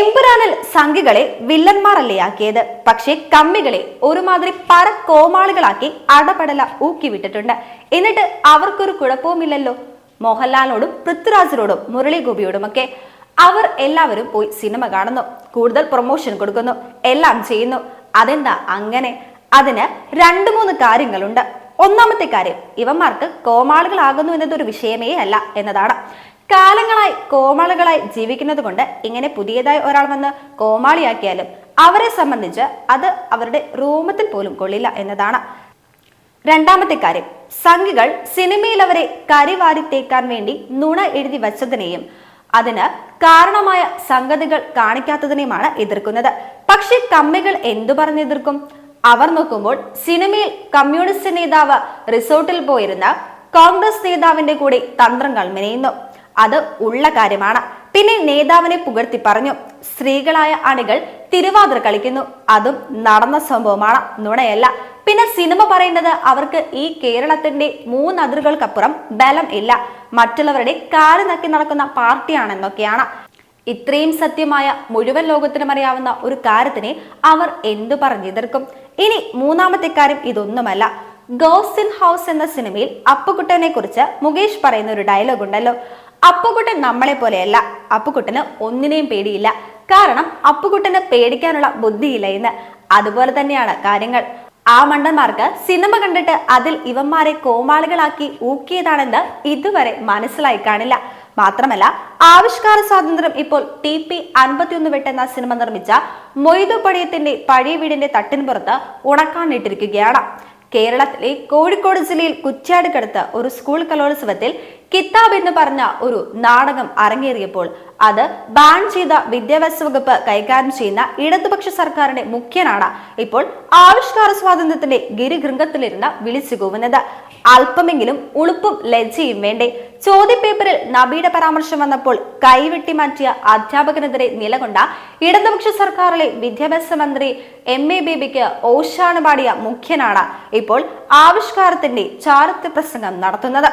എമ്പുരാനിൽ സംഘികളെ വില്ലന്മാരല്ലേ ആക്കിയത്? പക്ഷേ കമ്മികളെ ഒരുമാതിരി പര കോമാളികളാക്കി അടപടല ഊക്കി വിട്ടിട്ടുണ്ട്. എന്നിട്ട് അവർക്കൊരു കുഴപ്പവുമില്ലല്ലോ. മോഹൻലാലിനോടും പൃഥ്വിരാജിനോടും മുരളീഗോപിയോടുമൊക്കെ അവർ എല്ലാവരും പോയി സിനിമ കാണുന്നു. കൂടുതൽ പ്രൊമോഷൻ കൊടുക്കുന്നു. എല്ലാം ചെയ്യുന്നു. അതെന്താ അങ്ങനെ? അതിന് രണ്ടു മൂന്ന് കാര്യങ്ങളുണ്ട്. ഒന്നാമത്തെ കാര്യം ഇവന്മാർക്ക് കോമാളികളാകുന്നു എന്നതൊരു വിഷയമേ അല്ല എന്നതാണ്. കാലങ്ങളായി കോമാളികളായി ജീവിക്കുന്നത് കൊണ്ട് ഇങ്ങനെ പുതിയതായി ഒരാൾ വന്ന് കോമാളിയാക്കിയാലും അവരെ സംബന്ധിച്ച് അത് അവരുടെ റൂമത്തിൽ പോലും കൊള്ളില്ല എന്നതാണ്. രണ്ടാമത്തെ കാര്യം സംഘികൾ സിനിമയിൽ അവരെ കരിവാരി തേക്കാൻ വേണ്ടി നുണ എഴുതി വച്ചതിനെയും അതിന് കാരണമായ സംഗതികൾ കാണിക്കാത്തതിനെയുമാണ് എതിർക്കുന്നത്. പക്ഷെ കമ്മികൾ എന്തു പറഞ്ഞ് എതിർക്കും? അവർ നോക്കുമ്പോൾ സിനിമയിൽ കമ്മ്യൂണിസ്റ്റ് നേതാവ് റിസോർട്ടിൽ പോയിരുന്ന കോൺഗ്രസ് നേതാവിന്റെ കൂടെ തന്ത്രങ്ങൾ മെനയുന്നു. അത് ഉള്ള കാര്യമാണ്. പിന്നെ നേതാവിനെ പുകഴ്ത്തി പറഞ്ഞു സ്ത്രീകളായ അണികൾ തിരുവാതിര കളിക്കുന്നു. അതും നടന്ന സംഭവമാണ്. നുണയല്ല. പിന്നെ സിനിമ പറയുന്നത് അവർക്ക് ഈ കേരളത്തിന്റെ മൂന്നതിരുകൾക്കപ്പുറം ബലം ഇല്ല. മറ്റുള്ളവരുടെ കാൽ നക്കി നടക്കുന്ന പാർട്ടിയാണെന്നൊക്കെയാണ്. ഇത്രയും സത്യമായ മുഴുവൻ ലോകത്തിനും അറിയാവുന്ന ഒരു കാര്യത്തിനെ അവർ എന്തു പറഞ്ഞെതിർക്കും ഇനി മൂന്നാമത്തെ കാര്യം ഇതൊന്നുമല്ല. ഗോസിൻ ഹൗസ് എന്ന സിനിമയിൽ അപ്പുകുട്ടനെ കുറിച്ച് മുകേഷ് പറയുന്ന ഒരു ഡയലോഗ് ഉണ്ടല്ലോ അപ്പുകുട്ടൻ നമ്മളെ പോലെയല്ല. അപ്പുകുട്ടന് ഒന്നിനെയും പേടിയില്ല. കാരണം അപ്പുകുട്ടന് പേടിക്കാനുള്ള ബുദ്ധിയില്ല എന്ന് അതുപോലെ തന്നെയാണ് കാര്യങ്ങൾ. ആ മണ്ടന്മാർക്ക് സിനിമ കണ്ടിട്ട് അതിൽ ഇവന്മാരെ കോമാളികളാക്കി ഊക്കിയതാണെന്ന് ഇതുവരെ മനസ്സിലായി കാണില്ല. മാത്രമല്ല ആവിഷ്കാര സ്വാതന്ത്ര്യം ഇപ്പോൾ ടി പി അൻപത്തിയൊന്ന് വെട്ടെന്ന സിനിമ നിർമ്മിച്ച മൊയ്തു പടിയത്തിന്റെ പഴയ വീടിന്റെ തട്ടിൻപുറത്ത് ഉണക്കാനിട്ടിരിക്കുകയാണ്. കേരളത്തിലെ കോഴിക്കോട് ജില്ലയിൽ കുറ്റ്യാടിക്കടുത്ത് ഒരു സ്കൂൾ കലോത്സവത്തിൽ കിതാബ് എന്ന് പറഞ്ഞ ഒരു നാടകം അരങ്ങേറിയപ്പോൾ അത് ബാൻ ചെയ്ത വിദ്യാഭ്യാസ വകുപ്പ് കൈകാര്യം ചെയ്യുന്ന ഇടതുപക്ഷ സർക്കാരിന്റെ മുഖ്യനാണ് ഇപ്പോൾ ആവിഷ്കാര സ്വാതന്ത്ര്യത്തിന്റെ ഗിരിഗൃഹത്തിലിരുന്ന വിളിച്ചു കൂവുന്നത്. അല്പമെങ്കിലും ഉളുപ്പും ലജ്ജയും വേണ്ടേ. ചോദ്യപേപ്പറിൽ നബിയുടെ പരാമർശം വന്നപ്പോൾ കൈവെട്ടി മാറ്റിയ അധ്യാപകനെതിരെ നിലകൊണ്ട ഇടതുപക്ഷ സർക്കാരിലെ വിദ്യാഭ്യാസ മന്ത്രി എം എ ബേബിക്ക് ഓശാണ് പാടിയ മുഖ്യനാണ് ഇപ്പോൾ ആവിഷ്കാരത്തിന്റെ ചാരിത്ര പ്രസംഗം നടത്തുന്നത്.